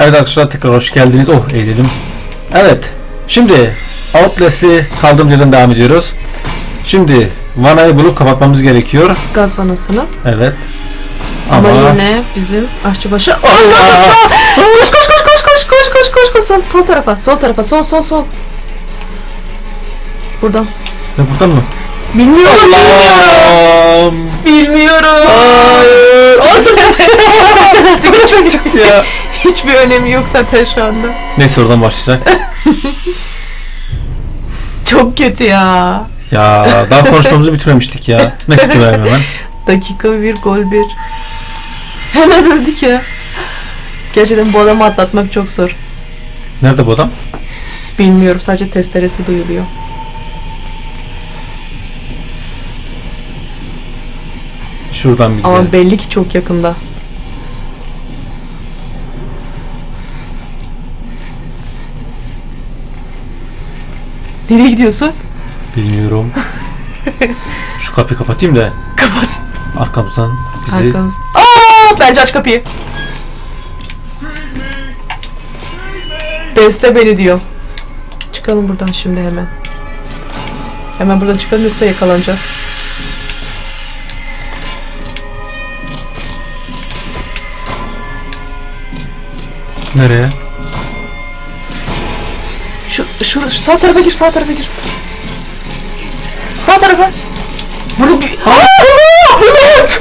Evet arkadaşlar tekrar hoş geldiniz. Oh eğledim. Evet. Şimdi Outlast'i kaldığımız yerden devam ediyoruz. Şimdi vanayı bulup kapatmamız gerekiyor. Gaz vanasını. Evet. Ama, Ama, yine bizim aşçıbaşı. Allah! Koş koş koş koş koş koş koş koş koş sol, sol tarafa sol tarafa sol sol sol. Buradan. Ne buradan mı? Bilmiyorum bilmiyorum. Bilmiyorum. Artık ya. Hiçbir önemi yok zaten şu anda. Neyse oradan başlayacak. Çok kötü ya. ya daha konuşmamızı bitiremiştik ya. Neyse ki vermem hemen. Dakika bir gol bir. Hemen öldük ya. Gerçekten bu adamı atlatmak çok zor. Nerede bu adam? Bilmiyorum sadece testeresi duyuluyor. Şuradan bir Ama gidelim. belli ki çok yakında. Nereye gidiyorsun? Bilmiyorum. Şu kapıyı kapatayım da Kapat. arkamızdan bizi... Arkamız. Aa, bence aç kapıyı. Beste beni diyor. Çıkalım buradan şimdi hemen. Hemen buradan çıkalım yoksa yakalanacağız. Nereye? Şu, şu, şu sağ tarafa gir, sağ tarafa gir. Sağ tarafa. Burada bir... Aa! Bülent!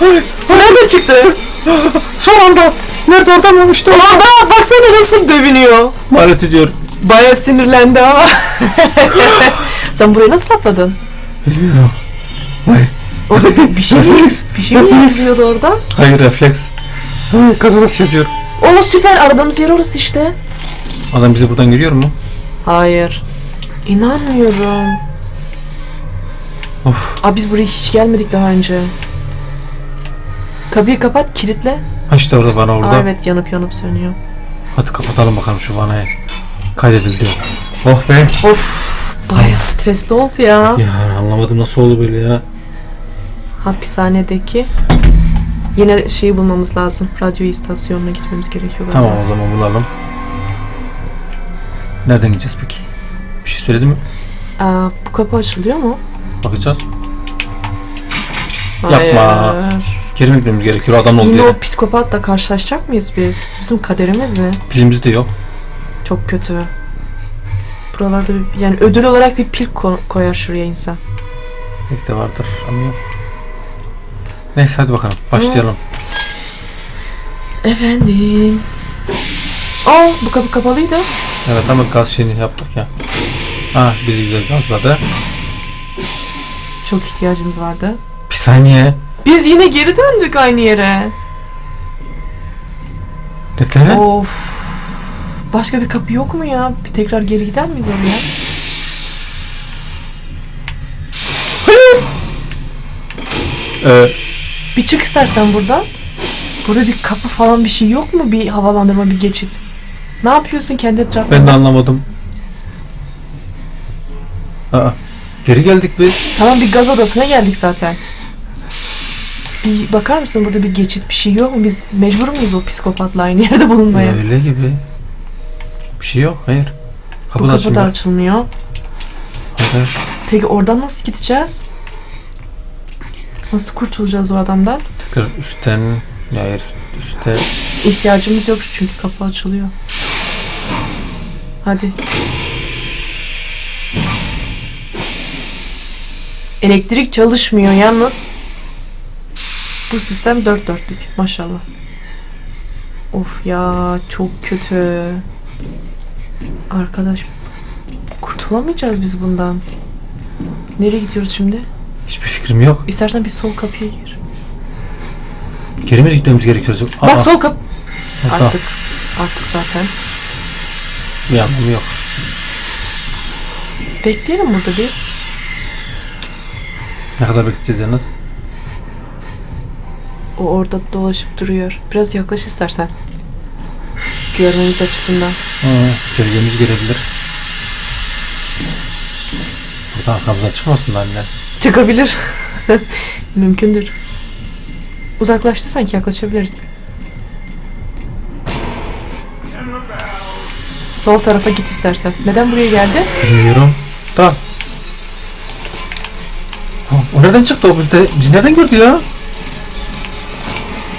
Nerede çıktı? Son anda. Nerede oradan olmuştu? Aa, bak, baksana nasıl dövünüyor. Malet ediyor. Baya sinirlendi ama. Sen buraya nasıl atladın? Bilmiyorum. Vay. Orada bir, bir şey Refleks. bir şey mi yazıyordu orada? Hayır refleks. Ay kazanası yazıyor. O süper aradığımız yer orası işte. Adam bize buradan giriyor mu? Hayır. İnanmıyorum. Of. Aa biz buraya hiç gelmedik daha önce. Kapıyı kapat, kilitle. Ha işte orada bana orada. Aa evet yanıp yanıp sönüyor. Hadi kapatalım bakalım şu vanayı. Kaydedildi. Oh be. Of baya stresli oldu ya. Ya anlamadım nasıl oldu böyle ya. Hapishanedeki yine şeyi bulmamız lazım. Radyo istasyonuna gitmemiz gerekiyor. Tamam o zaman bulalım. Nereden gideceğiz peki? Bir şey söyledi mi? Aa, bu kapı açılıyor mu? Bakacağız. Yapma. Geri mi gitmemiz gerekiyor adam oldu Yine yere. o psikopatla karşılaşacak mıyız biz? Bizim kaderimiz mi? Pilimiz de yok. Çok kötü. Buralarda bir, yani ödül olarak bir pil ko- koyar şuraya insan. Belki de vardır ama yok. Neyse hadi bakalım başlayalım. Efendim. Aa bu kapı kapalıydı. Evet ama gaz şeyini yaptık ya. Ha bizi güzel gazladı. Çok ihtiyacımız vardı. Bir saniye. Biz yine geri döndük aynı yere. Ne Of. Başka bir kapı yok mu ya? Bir tekrar geri gider miyiz oraya? Ee, Bir çık istersen buradan. Burada bir kapı falan bir şey yok mu? Bir havalandırma, bir geçit. Ne yapıyorsun kendi etrafında? ben de anlamadım. Aa, geri geldik biz. Tamam bir gaz odasına geldik zaten. Bir bakar mısın burada bir geçit bir şey yok mu? Biz mecbur muyuz o psikopatla aynı yerde bulunmaya? Öyle gibi. Bir şey yok hayır. Bu Kapı da kapı da açılmıyor. açılmıyor. Hayır. Peki oradan nasıl gideceğiz? Nasıl kurtulacağız o adamdan? Tekrar üstten hayır üstte İhtiyacımız yok çünkü kapı açılıyor. Hadi. Elektrik çalışmıyor yalnız. Bu sistem dört dörtlük maşallah. Of ya çok kötü. Arkadaş kurtulamayacağız biz bundan. Nereye gidiyoruz şimdi? hiçbir fikrim yok. İstersen bir sol kapıya gir. Geri mi gitmemiz gerekiyor? Aa, Bak sol kapı. Artık artık zaten. Anlamı yok. Bekleyelim burada bir. Ne kadar bekleyeceğiz yalnız? O orada dolaşıp duruyor. Biraz yaklaş istersen. Görmemiz açısından. Hı, gölgemiz gelebilir. Buradan arkamızdan çıkmasın anne. Çıkabilir. Mümkündür. Uzaklaştı sanki yaklaşabiliriz. Sol tarafa git istersen. Neden buraya geldi? Bilmiyorum. Tamam. Ha, O nereden çıktı o? Bizi bizi nereden gördü ya?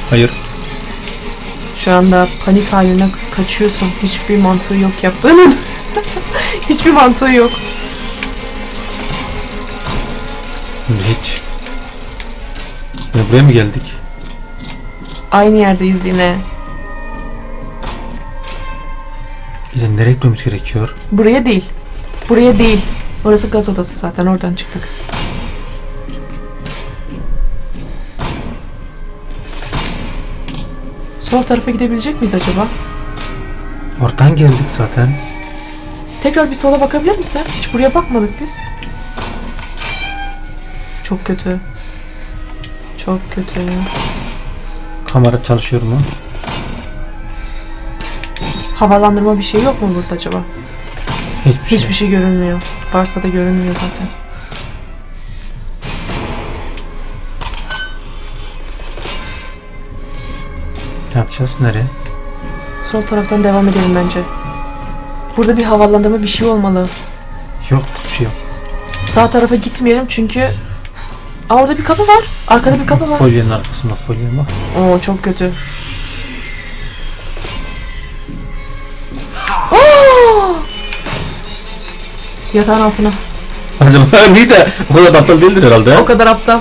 Hayır. Şu anda panik haline kaçıyorsun. Hiçbir mantığı yok yaptığının. Hiçbir mantığı yok. Hiç. Ya buraya mı geldik? Aynı yerdeyiz yine. İşte nereye gitmemiz gerekiyor? Buraya değil. Buraya değil. Orası gaz odası zaten oradan çıktık. Sol tarafa gidebilecek miyiz acaba? Oradan geldik zaten. Tekrar bir sola bakabilir misin? Hiç buraya bakmadık biz. Çok kötü. Çok kötü. Kamera çalışıyor mu? Havalandırma bir şey yok mu burada acaba? Hiçbir şey. Hiçbir şey görünmüyor. Varsa da görünmüyor zaten. Ne yapacağız? Nereye? Sol taraftan devam edelim bence. Burada bir havalandırma bir şey olmalı. Yok hiçbir şey yok. Sağ tarafa gitmeyelim çünkü... Aa orada bir kapı var. Arkada bir kapı var. Folyenin arkasında folye bak. Oo çok kötü. Yatağın altına. Acaba niye de o kadar aptal değildir herhalde. O kadar aptal.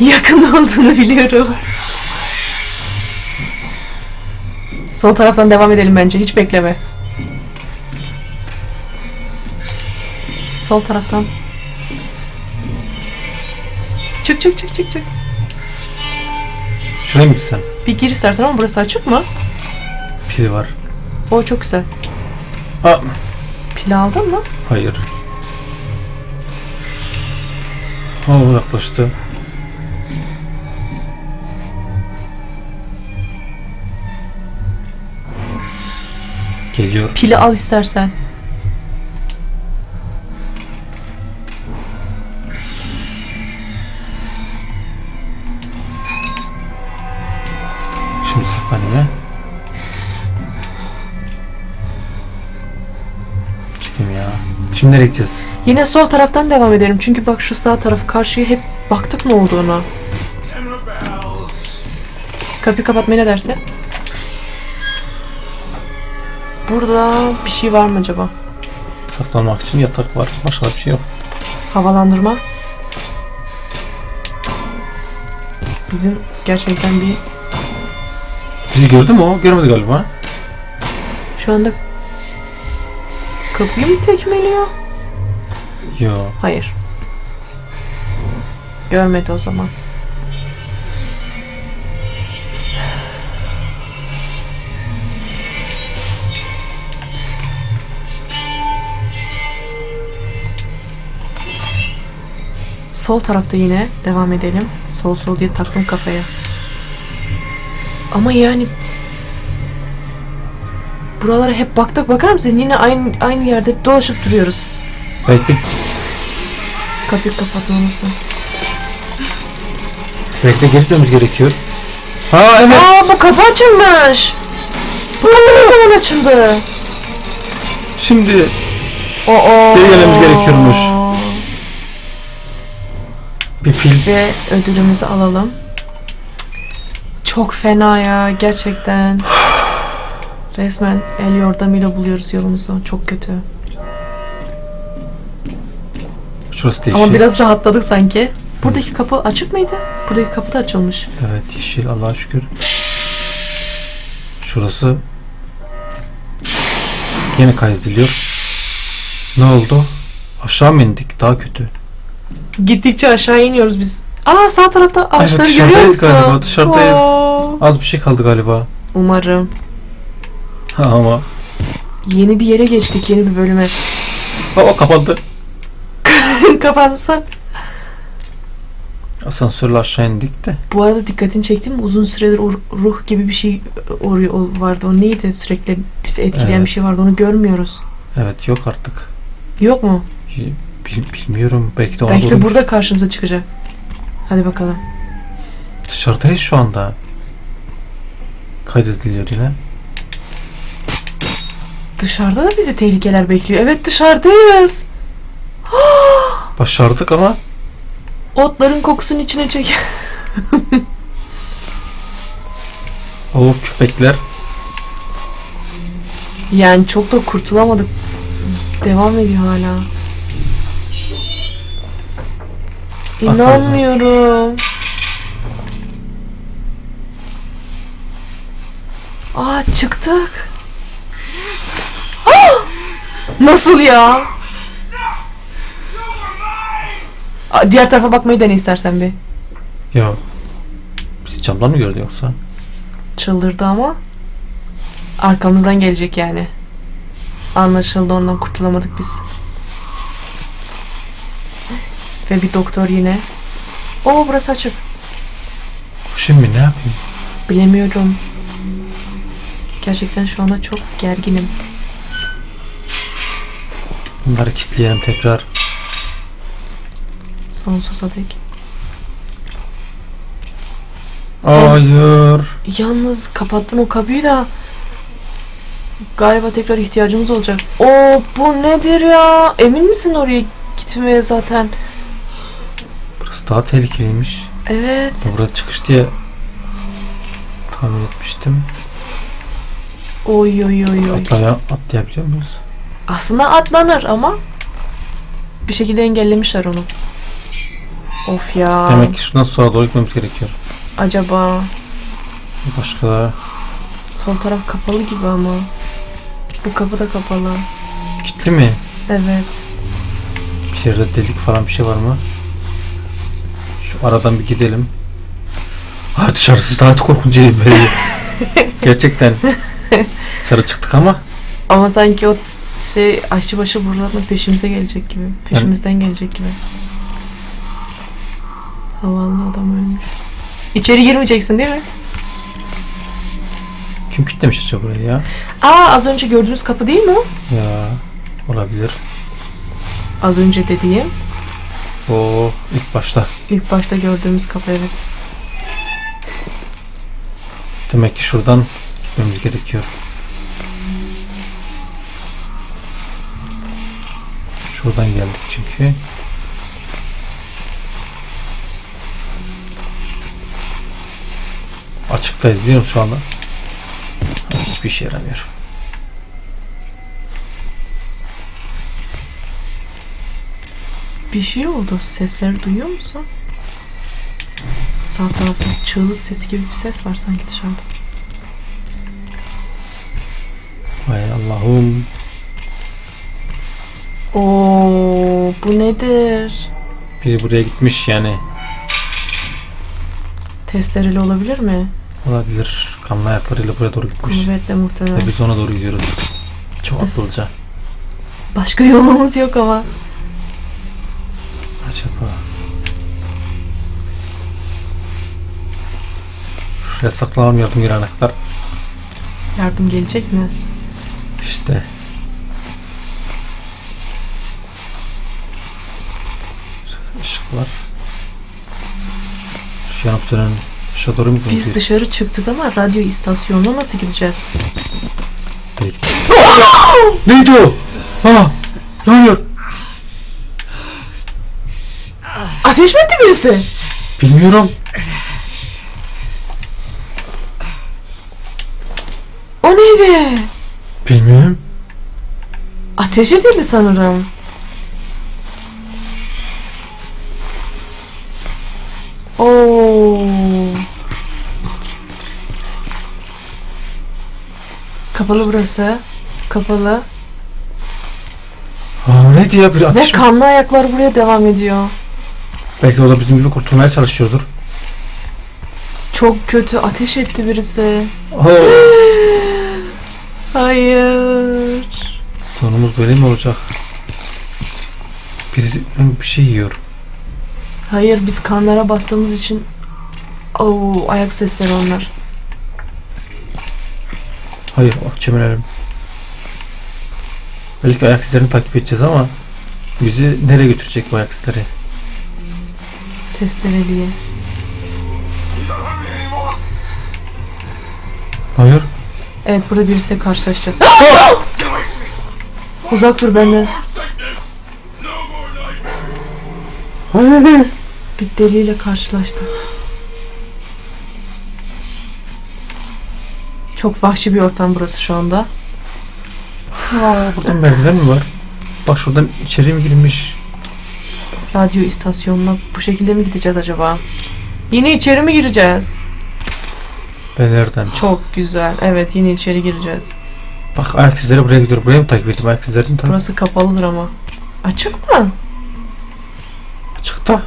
Yakın olduğunu biliyorum. Sol taraftan devam edelim bence. Hiç bekleme. Sol taraftan. Çık çık çık çık çık. Şuraya mı gitsen? Bir gir istersen ama burası açık mı? Pil var. O çok güzel. Aa, Pil aldın mı? hayır. O yaklaştı. Geliyor. Pili al istersen. Çıkayım ya. Şimdi nereye gideceğiz? Yine sol taraftan devam edelim. Çünkü bak şu sağ taraf karşıya hep baktık ne olduğuna. Kapıyı kapatmaya ne dersin? Burada bir şey var mı acaba? Saklanmak için yatak var. Başka bir şey yok. Havalandırma. Bizim gerçekten bir Bizi gördü mü o? Görmedi galiba. şu anda kapıyı mı tekmeliyor? Yo. Hayır. Görmedi o zaman. Sol tarafta yine devam edelim. Sol sol diye taktım kafaya. Ama yani buralara hep baktık bakar mısın? Yine aynı aynı yerde dolaşıp duruyoruz. Belki de, Kapıyı kapatmamızı. belki de gitmemiz gerekiyor. Ha evet. Aa bu kapı açılmış. Bu kapı ne zaman açıldı? Şimdi Oo. Geri gelmemiz gerekiyormuş. bir pil. Ve ödülümüzü alalım. Çok fena ya gerçekten. Resmen el yordamıyla buluyoruz yolumuzu. Çok kötü. Şurası da yeşil. Ama biraz rahatladık sanki. Buradaki kapı açık mıydı? Buradaki kapı da açılmış. Evet yeşil Allah'a şükür. Şurası yine kaydediliyor. Ne oldu? Aşağı mı indik? Daha kötü. Gittikçe aşağı iniyoruz biz. Aa sağ tarafta ağaçları görüyor musun? galiba, dışarıdayız. Oo. Az bir şey kaldı galiba. Umarım. Ama Yeni bir yere geçtik, yeni bir bölüme. o kapandı. Kapansa. Asansörle aşağı indik de. Bu arada dikkatini çektim mi? Uzun süredir o ruh gibi bir şey oraya o vardı. O neydi? Sürekli bizi etkileyen Evet. bir şey vardı. Onu görmüyoruz. Evet yok artık. Yok mu? Bil- bilmiyorum. Belki de Belki de burada karşımıza çıkacak. Hadi bakalım. Dışarıdayız şu anda. Kaydediliyor yine. Dışarıda da bizi tehlikeler bekliyor. Evet dışarıdayız. Başardık ama Otların kokusunu içine çek. o köpekler Yani çok da kurtulamadık. Devam ediyor hala. İnanmıyorum. Aa çıktık. Nasıl ya? Aa, diğer tarafa bakmayı dene istersen bir. ya bizi camdan mı gördü yoksa? Çıldırdı ama. Arkamızdan gelecek yani. Anlaşıldı ondan kurtulamadık biz. Ve bir doktor yine. Oo burası açık. Şimdi ne yapayım? Bilemiyorum. Gerçekten şu anda çok gerginim. Bunları kilitleyelim tekrar. Sonsuza dek. Sen Hayır. yalnız kapattın o kapıyı da galiba tekrar ihtiyacımız olacak. Oo bu nedir ya? Emin misin oraya gitmeye zaten? Burası daha tehlikeliymiş. Evet. Ben Burada çıkış diye tahmin etmiştim. Oy oy oy oy. Atlaya, atlayabiliyor muyuz? Aslında atlanır ama bir şekilde engellemişler onu. Of ya. Demek ki şuradan sola doğru gitmemiz gerekiyor. Acaba Başka sol taraf kapalı gibi ama. Bu kapı da kapalı. kilitli mi? Evet. Bir yerde delik falan bir şey var mı? Şu aradan bir gidelim. Ha dışarısı daha korkunç böyle. Gerçekten. Dışarı çıktık ama Ama sanki o şey aşçıbaşı buradan peşimize gelecek gibi. Peşimizden gelecek gibi. Zavallı adam ölmüş. İçeri girmeyeceksin değil mi? kim kilitlemiş acaba burayı ya? Aa az önce gördüğünüz kapı değil mi o? Ya olabilir. Az önce dediğim. O ilk başta. ilk başta gördüğümüz kapı evet. Demek ki şuradan gitmemiz gerekiyor. Şuradan geldik çünkü. Açıktayız biliyor musun şu anda? Hiçbir işe yaramıyor. Bir şey oldu. Sesleri duyuyor musun? Sağ tarafta çığlık sesi gibi bir ses var sanki dışarıda. Hay Allah'ım. Oo, bu nedir? Biri buraya gitmiş yani. Testereli olabilir mi? Olabilir. Kanlı ayaklarıyla buraya doğru gitmiş. Kuvvetle muhtemelen. Ve biz ona doğru gidiyoruz. Çok akıllıca. Başka yolumuz yok ama. Acaba. Şuraya saklanalım yardım gelene kadar. Yardım gelecek mi? İşte. Işık var. Yanıp sönen ışığa doğru mu Biz dışarı çıktık ama radyo istasyonuna nasıl gideceğiz? Direkt. Neydi o? Ha! Ne oluyor? Ateş mi etti birisi? Bilmiyorum. O neydi? Bilmiyorum. Ateş edildi sanırım. Kapalı burası. Kapalı. Aa, neydi ya? Bir Ve ateş mi? kanlı ayaklar buraya devam ediyor. Belki de o da bizim gibi kurtulmaya çalışıyordur. Çok kötü ateş etti birisi. Oo. Hayır. Sonumuz böyle mi olacak? Biri bir şey yiyor. Hayır biz kanlara bastığımız için Oo, ayak sesleri onlar. Hayır, çömelelim. Belki ayak izlerini takip edeceğiz ama Bizi nereye götürecek bu ayak izleri? Testereliye. Hayır. Evet burada birisiyle karşılaşacağız. Uzak dur benden. Bir deliyle karşılaştık. Çok vahşi bir ortam burası şu anda. Aa, burada merdiven mi var? Bak şuradan içeri mi girilmiş? Radyo istasyonuna bu şekilde mi gideceğiz acaba? Yine içeri mi gireceğiz? Ben nereden? Çok güzel. Evet yine içeri gireceğiz. Bak ayak izleri buraya gidiyor. Buraya mı takip edeyim ayak izlerini? Tamam. Burası kapalıdır ama. Açık mı? Açık da.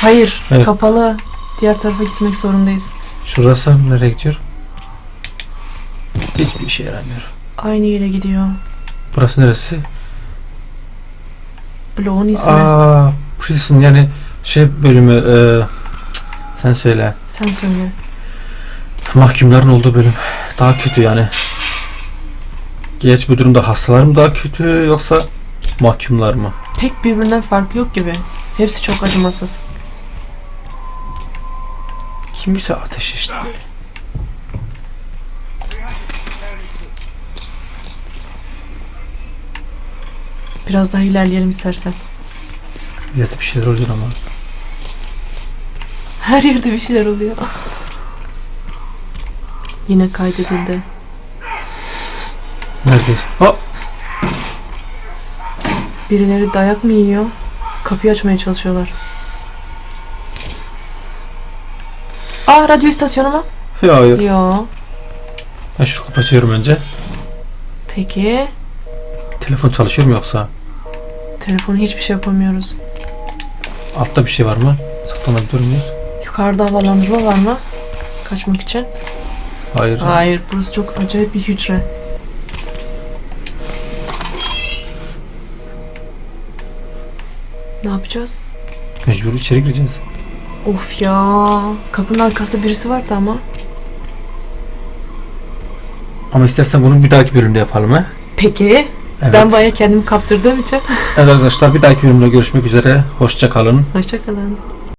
Hayır. Evet. Kapalı. Diğer tarafa gitmek zorundayız. Şurası nereye gidiyor? Hiçbir işe yaramıyor. Aynı yere gidiyor. Burası neresi? Bloğun ismi. Aa, prison yani şey bölümü e, sen söyle. Sen söyle. Mahkumların olduğu bölüm. Daha kötü yani. Geç bu durumda hastalar mı daha kötü yoksa mahkumlar mı? Pek birbirinden farkı yok gibi. Hepsi çok acımasız. Kim bize ateş işte. Biraz daha ilerleyelim istersen. Yerde bir şeyler oluyor ama. Her yerde bir şeyler oluyor. Yine kaydedildi. Nerede? Ha, Birileri dayak mı yiyor? Kapıyı açmaya çalışıyorlar. Aa radyo istasyonu mu? ya hayır. Yo. Ben şunu kapatıyorum önce. Peki. Telefon çalışıyor mu yoksa? Telefonu hiçbir şey yapamıyoruz. Altta bir şey var mı? Saklanabiliyor muyuz? Yukarıda havalandırma var mı? Kaçmak için. Hayır. Hayır burası çok acayip bir hücre. Ne yapacağız? Mecbur içeri gireceğiz. Of ya. Kapının arkasında birisi vardı ama. Ama istersen bunu bir dahaki bölümde yapalım ha? Peki. Evet. Ben baya kendimi kaptırdığım için. Evet arkadaşlar bir dahaki bölümde görüşmek üzere. Hoşça kalın. Hoşçakalın.